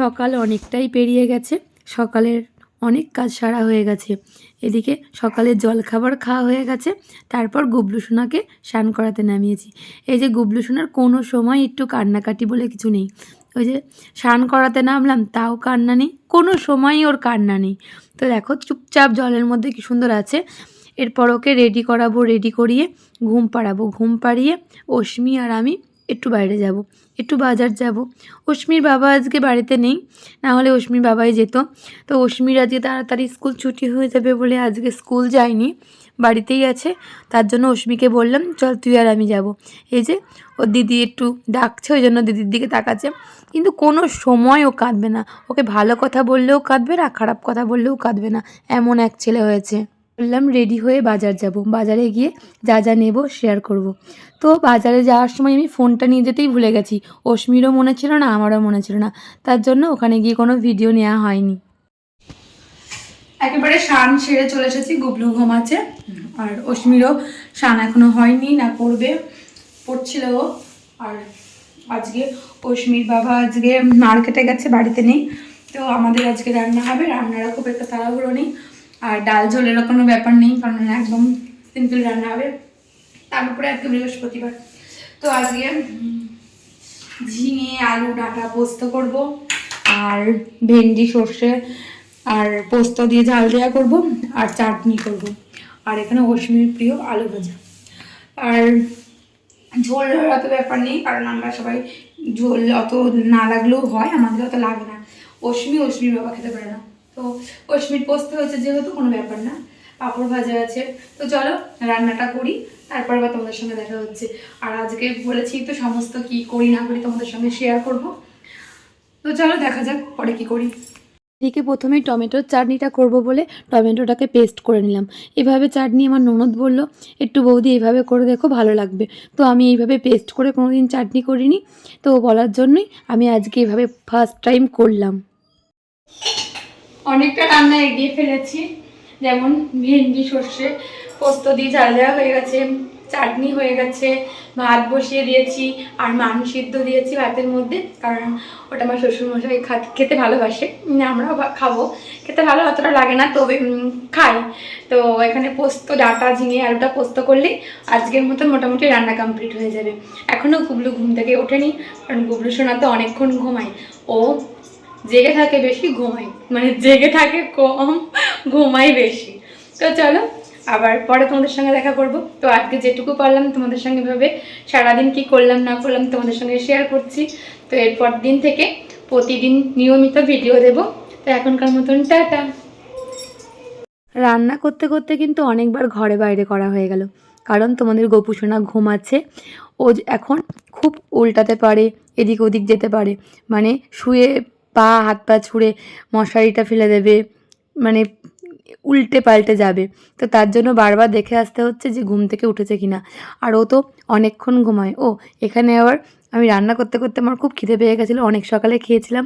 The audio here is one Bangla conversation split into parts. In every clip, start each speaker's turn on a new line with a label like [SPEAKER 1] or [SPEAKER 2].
[SPEAKER 1] সকাল অনেকটাই পেরিয়ে গেছে। সকালের অনেক কাজ সারা হয়ে গেছে। এদিকে সকালের জলখাবার খাওয়া হয়ে গেছে। তারপর গুবলু সোনাকে স্নান করাতে নামিয়েছি। এই যে গুবলু সোনার কোনো সময় একটু কান্নাকাটি বলে কিছু নেই। ওই যে স্নান করাতে নামলাম, তাও কান্না নেই। কোনো সময়ই ওর কান্না নেই। তো দেখো, চুপচাপ জলের মধ্যে কি সুন্দর আছে। এরপর ওকে রেডি করাবো রেডি করিয়ে ঘুম পাড়াবো। ঘুম পাড়িয়ে অশ্মি আর আমি একটু বাইরে যাব, একটু বাজার যাব। অশ্মির বাবা আজকে বাড়িতে নেই, না হলে অশ্মির বাবাই যেত। তো অশ্মির আজকে তাড়াতাড়ি স্কুল ছুটি হয়ে যাবে বলে আজকে স্কুল যায়নি, বাড়িতেই আছে। তার জন্য অশ্মিকে বললাম, চল তুই আর আমি যাব। এই যে ওর দিদি একটু ডাকছে, ওই জন্য দিদির দিকে তাকাচ্ছে। কিন্তু কোনো সময় ও কাঁদবে না। ওকে ভালো কথা বললেও কাঁদবে না, খারাপ কথা বললেও কাঁদবে না। এমন এক ছেলে হয়েছে। বললাম, রেডি হয়ে বাজার যাব। বাজারে গিয়ে যা যা নেব শেয়ার করব। তো বাজারে যাওয়ার সময় আমি ফোনটা নিয়ে যেতেই ভুলে গেছি। অশ্মিরও মনে ছিল না, আমারও মনে ছিল না। তার জন্য ওখানে গিয়ে কোনো ভিডিও নেওয়া হয়নি। একেবারে শান সেরে চলে এসেছি, গুবলু ঘুমাচ্ছে। আর অশ্মিরও শান এখনও হয়নি, না করবে পড়ছিল ও। আর আজকে অশ্মির বাবা আজকে মার্কেটে গেছে, বাড়িতে নেই। তো আমাদের আজকে রান্না হবে, রান্নারও খুব একটা তাড়াহুড়ো নেই। আর ডাল ঝোলেরও কোনো ব্যাপার নেই, কারণ একদম সিম্পল রান্না হবে। তার উপরে আজকে বৃহস্পতিবার। তো আজকে ঝিঙে, আলু, ডাঁটা পোস্ত করব, আর ভেন্ডি, সর্ষে, আর পোস্ত দিয়ে ঝাল দেওয়া করব, আর চাটনি করব। আর এখানে অশ্মির প্রিয় আলু ভাজা। আর ঝোল অত ব্যাপার নেই, কারণ আমরা সবাই ঝোল অত না লাগলেও হয়, আমাদের অত লাগে না। অশ্মি অশ্মির বাবা খেতে পারে না। তো অশ্মির পোস্ত হয়েছে যেহেতু কোনো ব্যাপার না, পাঁপড় ভাজা আছে। তো চলো রান্নাটা করি, তারপর আবার তোমাদের সঙ্গে দেখা হচ্ছে। আর আজকে বলেছি তো সমস্ত কি করি না করি তোমাদের সঙ্গে শেয়ার করব। তো চলো দেখা যাক পরে কি করি। এদিকে প্রথমে টমেটোর চাটনিটা করব বলে টমেটোটাকে পেস্ট করে নিলাম। এভাবে চাটনি আমার ননদ বলল, একটু বৌদি এইভাবে করে দেখো, ভালো লাগবে। তো আমি এইভাবে পেস্ট করে কোনো দিন চাটনি করিনি। তো বলার জন্যই আমি আজকে এভাবে ফার্স্ট টাইম করলাম। অনেকটা রান্না এগিয়ে ফেলেছি। যেমন ভেন্ডি, সর্ষে, পোস্ত দিয়ে ঝাল দেওয়া হয়ে গেছে, চাটনি হয়ে গেছে, ভাত বসিয়ে দিয়েছি, আর মাংস সিদ্ধ দিয়েছি ভাতের মধ্যে, কারণ ওটা আমার শ্বশুরমশাই খেতে ভালোবাসে। আমরাও খাব। খেতে ভালো অতটা লাগে না, তবে খাই। তো এখানে পোস্ত, ডাটা, ঝিঙে, আলুটা পোস্ত করলেই আজকের মতন মোটামুটি রান্না কমপ্লিট হয়ে যাবে। এখনও গুবলু ঘুম থেকে ওঠেনি, কারণ গুবলু সোনা তো অনেকক্ষণ ঘুমায়। ও জেগে থাকে বেশি, ঘুমাই। মানে জেগে থাকে কম, ঘুমাই বেশি। তো চলো, আবার পরে তোমাদের সঙ্গে দেখা করব। তো আজকে যেটুকু পারলাম তোমাদের সঙ্গে ভাবে, সারাদিন কি করলাম, না করলাম তোমাদের সঙ্গে শেয়ার করছি। তো এরপর দিন থেকে প্রতিদিন নিয়মিত ভিডিও দেব। তো এখনকার মতন টাটা। রান্না করতে করতে কিন্তু অনেকবার ঘরে বাইরে করা হয়ে গেল। কারণ তোমাদের গোপুসোনা ঘুমাচ্ছে। ও এখন খুব উল্টাতে পারে, এদিক ওদিক যেতে পারে। মানে শুয়ে পা, হাত পা ছুঁড়ে মশারিটা ফেলে দেবে মানে উল্টে পাল্টে যাবে। তো তার জন্য বারবার দেখে আসতে হচ্ছে যে ঘুম থেকে উঠেছে কিনা। আর ও তো অনেকক্ষণ ঘুমায়। ও, এখানে আবার আমি রান্না করতে করতে আমার খুব খিদে পেয়ে গেছিল, অনেক সকালে খেয়েছিলাম।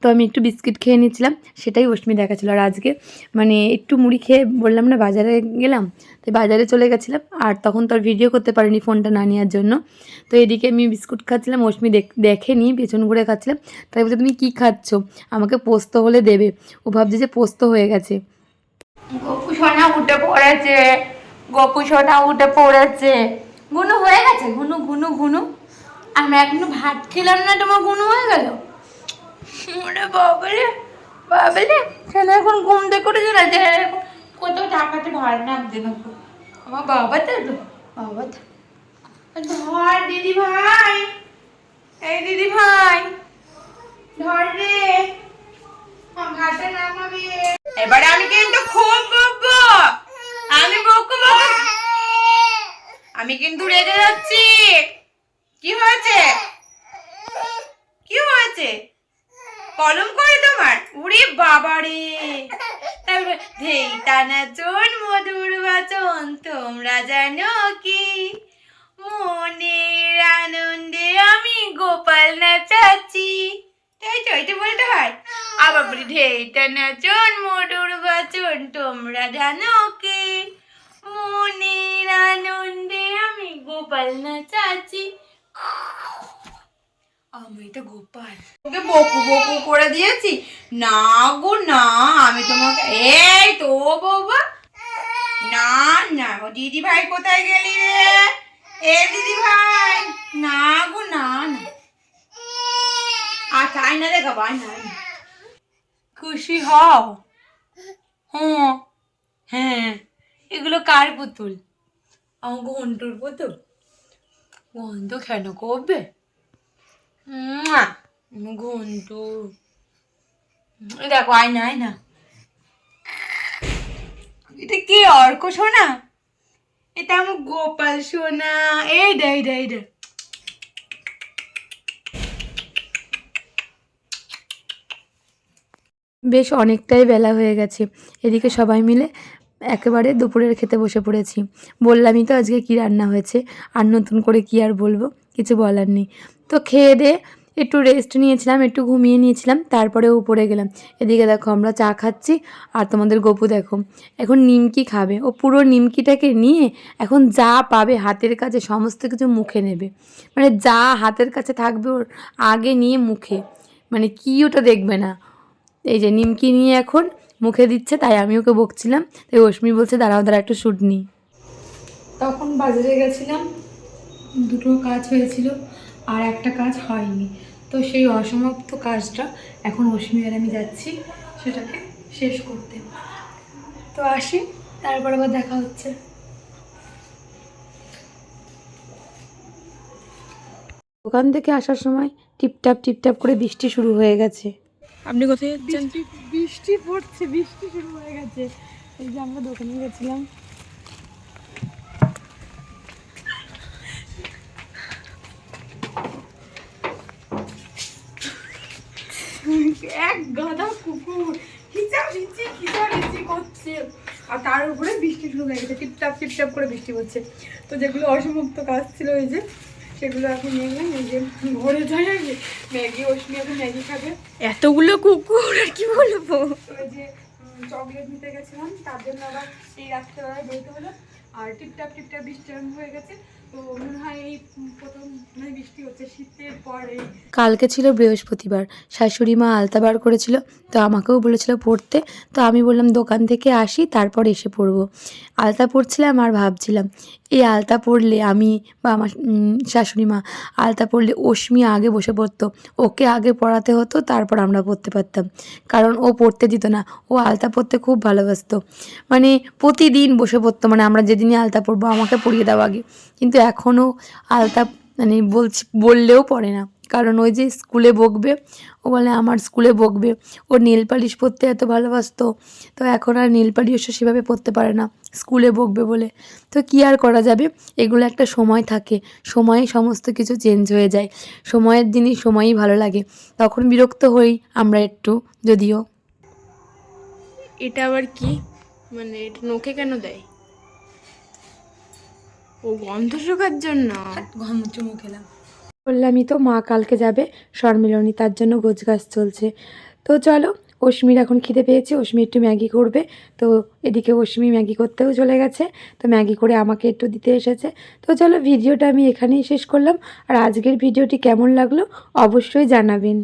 [SPEAKER 1] তো আমি একটু বিস্কিট খেয়ে নিচ্ছিলাম সেটাই অশ্মি দেখাচ্ছিলো। আর আজকে মানে একটু মুড়ি খেয়ে বললাম না, বাজারে গেলাম তো বাজারে চলে গেছিলাম। আর তখন তো আর ভিডিও করতে পারিনি ফোনটা না নেওয়ার জন্য। তো এদিকে আমি বিস্কুট খাচ্ছিলাম অশ্মি দেখ, দেখেনি, পেছন ঘুরে খাচ্ছিলাম। তাই বলছে, তুমি কী খাচ্ছ? আমাকে পোস্ত হলে দেবে। ও ভাবছে যে পোস্ত হয়ে গেছে। গপু সোনা উঠে পড়েছে, গপু সোনা উঠে পড়েছে। গুনু হয়ে গেছে? গুনু গুনু গুনু। আমি এখনও ভাত খেলাম না তোমার গুনু হয়ে গেল? ওরে বাবলে বাবলে ছেলে এখন ঘুম থেকে উঠেছে না যে এখন কোথাও টাকাতে ভার নামছে না আমার বাবা তো। বাবা তো ধর দিদি ভাই। এই দিদি ভাই ধর রে। ঘাটে নামাবি এবারে আমি কিন্তু খুব বকবো। আমি বকবো। আমি কিন্তু রেগে যাচ্ছি। কি হয়েছে? কি হয়েছে? কলম করে তোমার? উড়ে বাবা রে তারপরে ধেই টানাচন মধুর বাচন, তোমরা জানো কি? মনের আনন্দে আমি গোপাল নাচাচ্ছি। তাই তো এটা বলতে হয়। আবার বলি ঢেইটা নাচন মধুর বাচন, তোমরা জানো কি? মনের আনন্দে আমি গোপাল নাচাচ্ছি। আমি তো গোপাল। ওকে বকু বকু করে দিয়েছি। না গো না আমি তোমাকে এই তো বাবা না না ও দিদি ভাই কোথায় গেলি রে? এ দিদি ভাই না গো না না। আচ্ছা আয়না দেখাবো আয়না আয়না। খুশি হও। হ্যাঁ হ্যাঁ। এগুলো কার পুতুল? আমার ঘন্টুর পুতুল? গন্ধ কেন করবে মুয়া! ঘন্টু এই দেখো আয়না আয়না এটা কি অর্ক সোনা এটা আমার গোপাল সোনা এইটা এইটা এইটা বেশ অনেকটাই বেলা হয়ে গেছে। এদিকে সবাই মিলে একেবারে দুপুরের খেতে বসে পড়েছি। বললামই তো আজকে কি রান্না হয়েছে, আর নতুন করে কি আর বলব, কিছু বলার নেই। তো খেয়ে দিয়ে একটু রেস্ট নিয়েছিলাম, একটু ঘুমিয়ে নিয়েছিলাম তারপরে উপরে গেলাম। এদিকে দেখো আমরা চা খাচ্ছি, আর তোমাদের গপু দেখো, এখন নিমকি খাবে। ও পুরো নিমকিটাকে নিয়ে এখন যা পাবে হাতের কাছে, সমস্ত কিছু মুখে নেবে। মানে যা হাতের কাছে থাকবে ওর, আগে নিয়ে মুখে। মানে কি ওটা দেখবে না। এই যে নিমকি নিয়ে এখন মুখে দিচ্ছে তাই আমি ওকে বকছিলাম। তাই অশ্মি বলছে দাঁড়াও দাঁড়া একটু শ্যুট নিই তখন বাজারে গেছিলাম দুটো কাজ হয়েছিল আর একটা কাজ হয়নি। তো সেই অসমাপ্ত কাজটা এখন অশ্মি আর আমি যাচ্ছি সেটাকে শেষ করতে। তো আসি তারপর আবার দেখা হচ্ছে। দোকান থেকে আসার সময় টিপটাপ টিপটাপ করে বৃষ্টি শুরু হয়ে গেছে।
[SPEAKER 2] আপনি কোথায় যাচ্ছেন?
[SPEAKER 1] বৃষ্টি পড়ছে, বৃষ্টি শুরু হয়ে গেছে। এই যে আমরা দোকানে গেছিলাম। এক গাদা কুকুর। খিচামিচি খিচামিচি করছে। আর তার উপরে বৃষ্টি শুরু হয়ে গেছে। টিপটাপ টিপটাপ করে বৃষ্টি পড়ছে তো যেগুলো অসমাপ্ত কাজ ছিল ওই যে সেগুলো এখন নিয়ে গেলাম এই যে ঘরে আর কি। ম্যাগি অশ্মি এখন ম্যাগি খাবে।
[SPEAKER 2] এতগুলো কুকুর আর কি বলব?
[SPEAKER 1] ওই যে চকলেট নিতে গেছিলাম তার জন্য আবার এই রাত্রেবেলায় বেরোতে হলো। আর টিপটাপ টিপটাপ বৃষ্টি হয়ে গেছে। মনে কালকে ছিল বৃহস্পতিবার। শাশুড়ি মা আলতা বার করেছিল, তো আমাকেও বলেছিল পড়তে। তো আমি বললাম, দোকান থেকে আসি, তারপর এসে পড়ব। আলতা পড়ছিলাম আর ভাবছিলাম, এই আলতা পড়লে আমি বা আমার শাশুড়ি মা আলতা পড়লে অশ্মি আগে বসে পড়তো। ওকে আগে পড়াতে হতো, তারপর আমরা পড়তে পারতাম। কারণ ও পড়তে দিত না, ও আলতা পড়তে খুব ভালোবাসতো। মানে প্রতিদিন বসে পড়তো মানে আমরা যেদিনই আলতা পরবো আমাকে পড়িয়ে দাও আগে। কিন্তু এখনও আলতা মানে বলছি, বললেও পড়ে না। কারণ ওই যে স্কুলে বকবে, ও বলে, আমার স্কুলে বকবে। ও নীল পালিশ পরতে এত ভালোবাসতো, তো এখন আর নীল পালিশও সেভাবে পরতে পারে না। স্কুলে বকবে বলে। তো কি আর করা যাবে? এগুলো একটা সময় থাকে। সময়ে সমস্ত কিছু চেঞ্জ হয়ে যায়। সময়ের জিনিস সময়ই ভালো লাগে। তখন বিরক্ত হই আমরা একটু, যদিও।
[SPEAKER 2] এটা আবার কি? মানে এটা নখে কেন দেয়? ও গন্ধ শোকার জন্য।
[SPEAKER 1] গম চুমু খেলাম বললামই তো মা কালকে যাবে সম্মিলনী তার জন্য গোছ গাছ চলছে। তো চলো অশ্মির এখন খিদে পেয়েছে অশ্মি একটু ম্যাগি করবে। তো এদিকে অশ্মি ম্যাগি করতেও চলে গেছে তো ম্যাগি করে আমাকে একটু দিতে এসেছে। তো চলো ভিডিওটা আমি এখানেই শেষ করলাম। আর আজকের ভিডিওটি কেমন লাগল অবশ্যই জানাবেন।